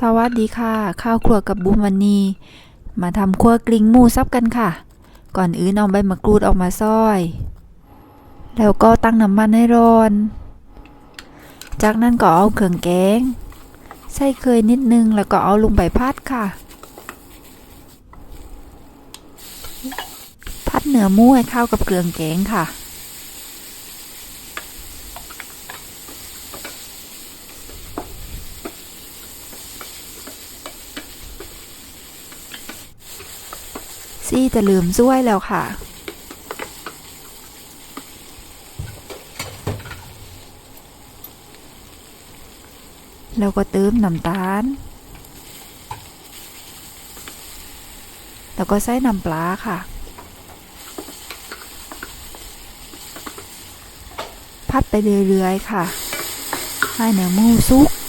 สวัสดีค่ะ ข้าวครัวกับบุมวันนี้ มาทำคั่วกลิ้งหมูซับกันค่ะ ก่อนอื่นเอาใบมะกรูดออกมาซอย แล้วก็ตั้งน้ำมันให้ร้อน จากนั้นก็เอาเครื่องแกง ใส่เคยนิดนึงแล้วก็เอาลงไปพัดค่ะ พัดเนื้อมูให้เข้ากับเครื่องแกงค่ะ ซี่จะลืมซ้วยแล้วค่ะ แล้วก็เติมน้ำตาล แล้วก็ใส่น้ำปลาค่ะ พัดไปเรื่อยๆค่ะ ให้เนื้อหมูสุก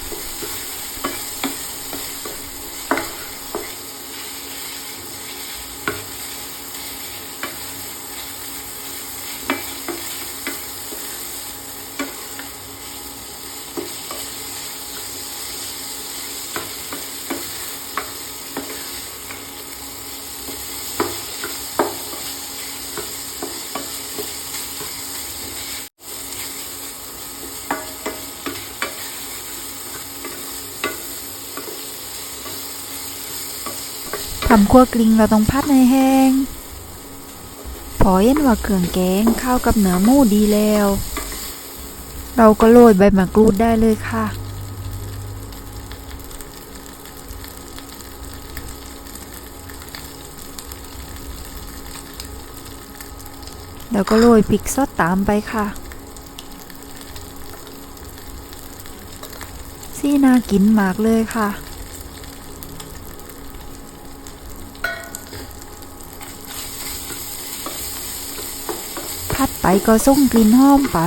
ทำคั่วกลิ้งเราต้องพัดให้แห้ง พอเห็นว่าเครื่องแกงเข้ากับเนื้อหมูดีแล้ว เราก็โรยใบมะกรูดได้เลยค่ะแล้วก็โรยพริกซอสตามไปค่ะซี่น่ากินมากเลยค่ะ พัดไปก็ส่งกลิ่นหอมไป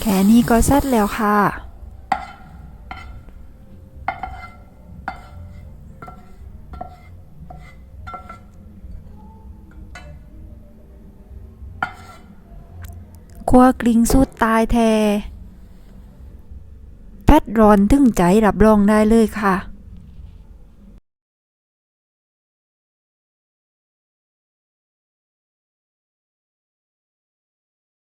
แค่นี้ก็เสร็จแล้วค่ะ คั่วกลิ้งสุดตายแท้แพทร้อนถึงใจรับรองได้เลยค่ะ